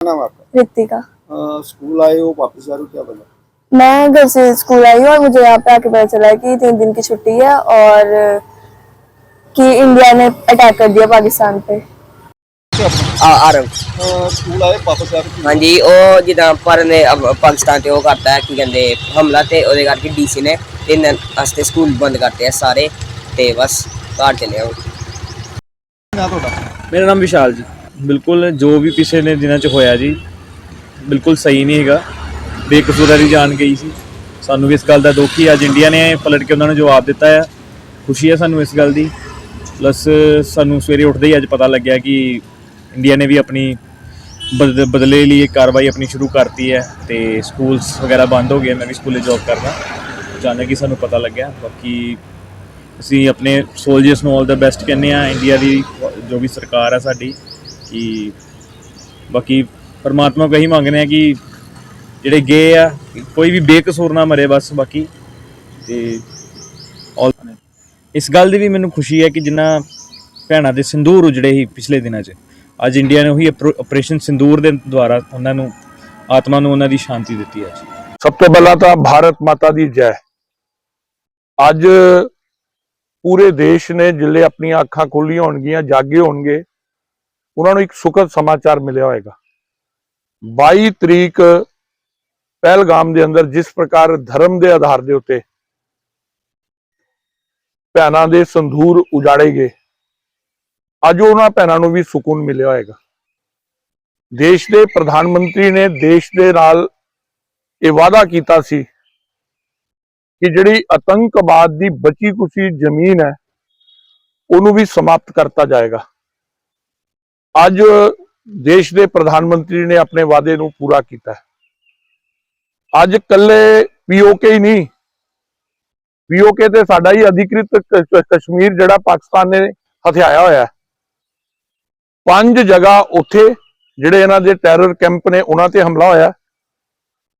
नाम है आपका रितिका अ, स्कूल आए हो वापस जा रहे हो क्या बना मैं घर से स्कूल आई हूँ और मुझे यहाँ पे आके पता चला है कि तीन दिन की छुट्टी है और कि इंडिया ने अटैक कर दिया पाकिस्तान पे ਆ ਆਰਮ अ, स्कूल आए वापस जा रहे हो ਹਾਂਜੀ ਉਹ ਜਿੱਦਾਂ ਭਾਰਤ ਨੇ ਅਬ- ਪਾਕਿਸਤਾਨ ਤੇ ਉਹ ਕਰਤਾ ਹੈ ਕੀ ਕਹਿੰਦੇ ਹਮਲਾ ਤੇ ਉਹਦੇ ਕਰਕੇ ਡੀਸੀ ਨੇ ਤਿੰਨ ਦਿਨ ਵਾਸਤੇ ਸਕੂਲ ਬੰਦ ਕਰਤੇ ਆ ਸਾਰੇ ਤੇ ਬਸ ਘਰ ਚਲੇ ਆਓ ਨਾ ਤੁਹਾਡਾ ਮੇਰਾ ਨਾਮ ਵਿਸ਼ਾਲ ਜੀ ਬਿਲਕੁਲ ਜੋ ਵੀ ਪਿਛਲੇ ਨੇ ਦਿਨਾਂ 'ਚ ਹੋਇਆ ਜੀ, ਬਿਲਕੁਲ ਸਹੀ ਨਹੀਂ ਹੈਗਾ। ਬੇਕਸੂਰਾਂ ਜਾਣ ਗਈ ਸੀ। ਸਾਨੂੰ ਵੀ ਇਸ ਗੱਲ ਦਾ ਦੁੱਖ ਹੀ ਅੱਜ ਇੰਡੀਆ ਨੇ ਪਲਟ ਕੇ ਉਹਨਾਂ ਨੂੰ ਜਵਾਬ ਦਿੱਤਾ ਆ। ਖੁਸ਼ੀ ਹੈ ਸਾਨੂੰ ਇਸ ਗੱਲ ਦੀ। ਪਲੱਸ ਸਾਨੂੰ ਸਵੇਰੇ ਉੱਠਦੇ ਹੀ ਅੱਜ ਪਤਾ ਲੱਗਿਆ ਕਿ ਇੰਡੀਆ ਨੇ ਵੀ ਆਪਣੀ ਬਦ- ਬਦਲੇ ਲਈ ਇੱਕ ਕਾਰਵਾਈ ਆਪਣੀ ਸ਼ੁਰੂ ਕਰਤੀ ਹੈ ਤੇ ਸਕੂਲਸ ਵਗੈਰਾ ਬੰਦ ਹੋ ਗਏ। ਮੈਂ ਵੀ ਸਕੂਲੇ ਜੌਬ ਕਰਦਾ। ਅਚਾਨਕ ਹੀ ਸਾਨੂੰ ਪਤਾ ਲੱਗਿਆ। ਬਾਕੀ ਅਸੀਂ ਆਪਣੇ ਸੋਲਜਰਸ ਨੂੰ ਆਲ ਦਾ ਬੈਸਟ ਕਹਿੰਦੇ ਆ ਇੰਡੀਆ ਦੀ ਜੋ ਵੀ ਸਰਕਾਰ ਹੈ ਸਾਡੀ ਕਿ ਬਾਕੀ ਪਰਮਾਤਮਾ ਕਹੀ ਮੰਗਦੇ ਆ ਕਿ ਜਿਹੜੇ ਗਏ ਆ, ਕੋਈ ਵੀ ਬੇਕਸੂਰ ਨਾ ਮਰੇ ਬਸ ਬਾਕੀ। ਤੇ ਇਸ ਗੱਲ ਦੀ ਵੀ ਮੈਨੂੰ ਖੁਸ਼ੀ ਹੈ ਕਿ ਜਿੰਨਾ ਭੈਣਾਂ ਦੇ ਸਿੰਦੂਰ ਉਜੜੇ ਸੀ ਪਿਛਲੇ ਦਿਨਾਂ 'ਚ, ਅੱਜ ਇੰਡੀਆ ਨੇ ਉਹੀ ਆਪਰੇਸ਼ਨ ਸਿੰਦੂਰ ਦੇ ਦੁਆਰਾ ਉਹਨਾਂ ਨੂੰ, ਆਤਮਾ ਨੂੰ ਉਹਨਾਂ ਦੀ ਸ਼ਾਂਤੀ ਦਿੱਤੀ ਹੈ। ਸਭ ਤੋਂ ਪਹਿਲਾਂ ਤਾਂ ਭਾਰਤ ਮਾਤਾ ਦੀ ਜੈ। ਅੱਜ ਪੂਰੇ ਦੇਸ਼ ਨੇ ਜਿੱਲੇ ਆਪਣੀਆਂ ਅੱਖਾਂ ਖੋਲੀਆਂ ਹੋਣਗੀਆਂ, ਜਾਗੇ ਹੋਣਗੇ। ਉਹਨਾਂ ਨੂੰ ਇੱਕ ਸੁਖਦ ਸਮਾਚਾਰ ਮਿਲਿਆ ਹੋਵੇਗਾ 22 ਤਰੀਕ ਪਹਿਲਗਾਮ ਦੇ ਅੰਦਰ ਜਿਸ ਪ੍ਰਕਾਰ ਧਰਮ ਦੇ ਆਧਾਰ ਦੇ ਉੱਤੇ ਭੈਣਾਂ ਦੇ ਸੰਧੂਰ ਉਜਾੜੇ ਗਏ, ਅੱਜ ਉਹਨਾਂ ਭੈਣਾਂ ਨੂੰ ਵੀ ਸਕੂਨ ਮਿਲਿਆ ਹੋਵੇਗਾ ਦੇਸ਼ ਦੇ ਪ੍ਰਧਾਨ ਮੰਤਰੀ ਨੇ ਦੇਸ਼ ਦੇ ਨਾਲ ਇਹ ਵਾਅਦਾ ਕੀਤਾ ਸੀ ਕਿ ਜਿਹੜੀ ਆਤੰਕਵਾਦ ਦੀ ਬਚੀ ਕੁਸ਼ੀ ਜ਼ਮੀਨ ਹੈ, ਉਹਨੂੰ ਵੀ ਸਮਾਪਤ ਕਰਤਾ ਜਾਏਗਾ। ਅੱਜ ਦੇਸ਼ ਦੇ ਪ੍ਰਧਾਨ ਮੰਤਰੀ ਨੇ ਆਪਣੇ ਵਾਅਦੇ ਨੂੰ ਪੂਰਾ ਕੀਤਾ ਹੈ। ਅੱਜ ਕੱਲੇ ਪੀਓਕੇ ਹੀ ਨਹੀਂ ਪੀਓਕੇ ਤੇ ਸਾਡਾ ਹੀ ਅਧਿਕ੍ਰਿਤ ਕਸ਼ਮੀਰ ਜਿਹੜਾ ਪਾਕਿਸਤਾਨ ਨੇ ਹਥਿਆਇਆ ਹੋਇਆ ਪੰਜ ਜਗ੍ਹਾ ਉੱਥੇ ਜਿਹੜੇ ਇਹਨਾਂ ਦੇ ਟੈਰਰ ਕੈਂਪ ਨੇ, ਉਹਨਾਂ ਤੇ ਹਮਲਾ ਹੋਇਆ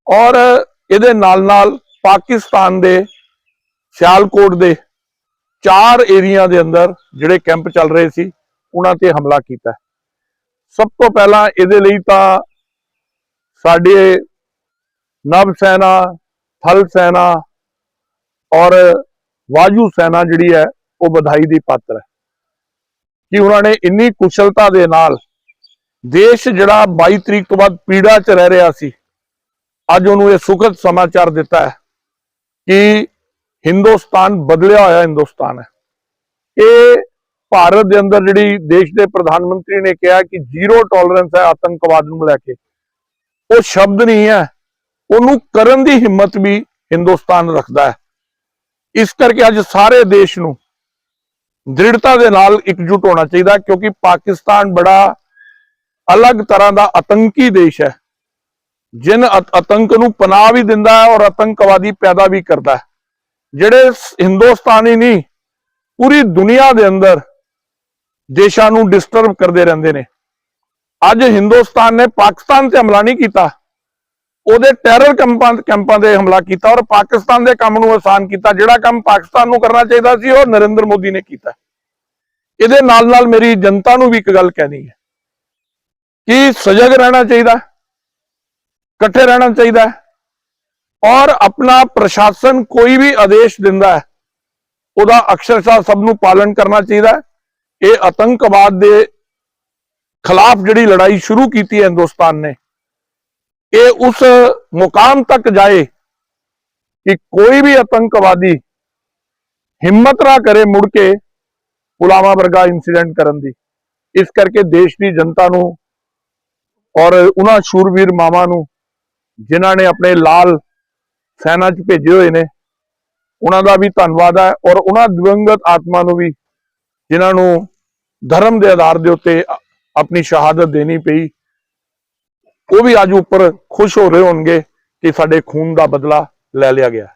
ਔਰ ਇਹਦੇ ਨਾਲ ਨਾਲ ਪਾਕਿਸਤਾਨ ਦੇ ਸਿਆਲਕੋਟ ਦੇ ਚਾਰ ਏਰੀਆ ਦੇ ਅੰਦਰ ਜਿਹੜੇ ਕੈਂਪ ਚੱਲ ਰਹੇ ਸੀ, ਉਹਨਾਂ ਤੇ ਹਮਲਾ ਕੀਤਾ ਸਭ ਤੋਂ ਪਹਿਲਾਂ ਇਹਦੇ ਲਈ ਤਾਂ ਸਾਡੇ ਨਵ ਸੈਨਾ, ਥਲ ਸੈਨਾ ਔਰ ਵਾਯੂ ਸੈਨਾ ਜਿਹੜੀ ਹੈ ਉਹ ਵਧਾਈ ਦੀ ਪਾਤਰ ਹੈ। ਕਿ ਉਹਨਾਂ ਨੇ ਇੰਨੀ ਕੁਸ਼ਲਤਾ ਦੇ ਨਾਲ ਦੇਸ਼ ਜਿਹੜਾ 22 ਤਰੀਕ ਤੋਂ ਬਾਅਦ ਪੀੜਾ 'ਚ ਰਹਿ ਰਿਹਾ ਸੀ, ਅੱਜ ਉਹਨੂੰ ਇਹ ਸੁਖਦ ਸਮਾਚਾਰ ਦਿੱਤਾ ਹੈ ਕਿ ਹਿੰਦੁਸਤਾਨ ਬਦਲਿਆ ਹੋਇਆ ਹਿੰਦੁਸਤਾਨ ਹੈ। ਇਹ ਭਾਰਤ ਦੇ ਅੰਦਰ ਜਿਹੜੀ ਦੇਸ਼ ਦੇ ਪ੍ਰਧਾਨ ਮੰਤਰੀ ਨੇ ਕਿਹਾ ਕਿ ਜ਼ੀਰੋ ਟੋਲਰੈਂਸ ਹੈ ਆਤੰਕਵਾਦ ਨੂੰ ਲੈ ਕੇ, ਉਹ ਸ਼ਬਦ ਨਹੀਂ ਹੈ, ਉਹਨੂੰ ਕਰਨ ਦੀ ਹਿੰਮਤ ਵੀ ਹਿੰਦੁਸਤਾਨ ਰੱਖਦਾ ਹੈ। ਇਸ ਕਰਕੇ ਅੱਜ ਸਾਰੇ ਦੇਸ਼ ਨੂੰ ਦ੍ਰਿੜਤਾ ਦੇ ਨਾਲ ਇਕਜੁੱਟ ਹੋਣਾ ਚਾਹੀਦਾ ਕਿਉਂਕਿ ਪਾਕਿਸਤਾਨ ਬੜਾ ਅਲੱਗ ਤਰ੍ਹਾਂ ਦਾ ਆਤੰਕੀ ਦੇਸ਼ ਹੈ। ਜਿਨ ਆਤੰਕ ਨੂੰ ਪਨਾਹ ਵੀ ਦਿੰਦਾ ਹੈ ਔਰ ਆਤੰਕਵਾਦੀ ਪੈਦਾ ਵੀ ਕਰਦਾ ਹੈ। ਜਿਹੜੇ ਹਿੰਦੁਸਤਾਨੀ ਨਹੀਂ, ਪੂਰੀ ਦੁਨੀਆ ਦੇ ਅੰਦਰ ਦੇਸ਼ਾਂ ਨੂੰ ਡਿਸਟਰਬ ਕਰਦੇ ਰਹਿੰਦੇ ਨੇ। ਅੱਜ ਹਿੰਦੁਸਤਾਨ ਨੇ ਪਾਕਿਸਤਾਨ ਤੇ ਹਮਲਾ ਨਹੀਂ ਕੀਤਾ। ਉਹਦੇ ਟੈਰਰ ਕੈਂਪਾਂ ਕੈਂਪਾਂ ਦੇ ਹਮਲਾ ਕੀਤਾ ਔਰ ਪਾਕਿਸਤਾਨ ਦੇ ਕੰਮ ਨੂੰ ਆਸਾਨ ਕੀਤਾ। ਜਿਹੜਾ ਕੰਮ ਪਾਕਿਸਤਾਨ ਨੂੰ ਕਰਨਾ ਚਾਹੀਦਾ ਸੀ, ਉਹ ਨਰਿੰਦਰ ਮੋਦੀ ਨੇ ਕੀਤਾ। ਇਹਦੇ ਨਾਲ ਨਾਲ ਮੇਰੀ ਜਨਤਾ ਨੂੰ ਵੀ ਇੱਕ ਗੱਲ ਕਹਿਣੀ ਹੈ ਕਿ ਸਜਗ ਰਹਿਣਾ ਚਾਹੀਦਾ, ਇਕੱਠੇ ਰਹਿਣਾ ਚਾਹੀਦਾ ਔਰ ਆਪਣਾ ਪ੍ਰਸ਼ਾਸਨ ਕੋਈ ਵੀ ਆਦੇਸ਼ ਦਿੰਦਾ ਹੈ, ਉਹਦਾ ਅਕਸ਼ਰਸ਼ਾ ਸਭ ਨੂੰ ਪਾਲਣ ਕਰਨਾ ਚਾਹੀਦਾ ਹੈ। ਇਹ ਆਤੰਕਵਾਦ ਦੇ ਖਿਲਾਫ ਜਿਹੜੀ ਲੜਾਈ ਸ਼ੁਰੂ ਕੀਤੀ ਹੈ ਹਿੰਦੁਸਤਾਨ ਨੇ, ਇਹ ਉਸ ਮੁਕਾਮ ਤੱਕ ਜਾਏ ਕਿ ਕੋਈ ਵੀ ਆਤੰਕਵਾਦੀ ਹਿੰਮਤ ਨਾ ਕਰੇ ਮੁੜ ਕੇ ਪੁਲਾਵਾ ਵਰਗਾ ਇਨਸੀਡੈਂਟ ਕਰਨ ਦੀ। ਇਸ ਕਰਕੇ ਦੇਸ਼ ਦੀ ਜਨਤਾ ਨੂੰ ਔਰ ਉਹਨਾਂ ਸ਼ੂਰਵੀਰ ਮਾਵਾਂ ਨੂੰ ਜਿਨ੍ਹਾਂ ਨੇ ਆਪਣੇ ਲਾਲ ਸੈਨਾ 'ਚ ਭੇਜੇ ਹੋਏ ਨੇ, ਉਹਨਾਂ ਦਾ ਵੀ ਧੰਨਵਾਦ ਹੈ ਔਰ ਉਹਨਾਂ ਦਿਵੰਗਤ ਆਤਮਾ ਨੂੰ ਵੀ ਜਿਨ੍ਹਾਂ ਨੂੰ ਧਰਮ ਦੇ ਆਧਾਰ ਦੇ ਉੱਤੇ ਆਪਣੀ ਸ਼ਹਾਦਤ ਦੇਣੀ ਪਈ, ਉਹ ਵੀ ਅੱਜ ਉੱਪਰ ਖੁਸ਼ ਹੋ ਰਹੇ ਹੋਣਗੇ ਕਿ ਸਾਡੇ ਖੂਨ ਦਾ ਬਦਲਾ ਲੈ ਲਿਆ ਗਿਆ।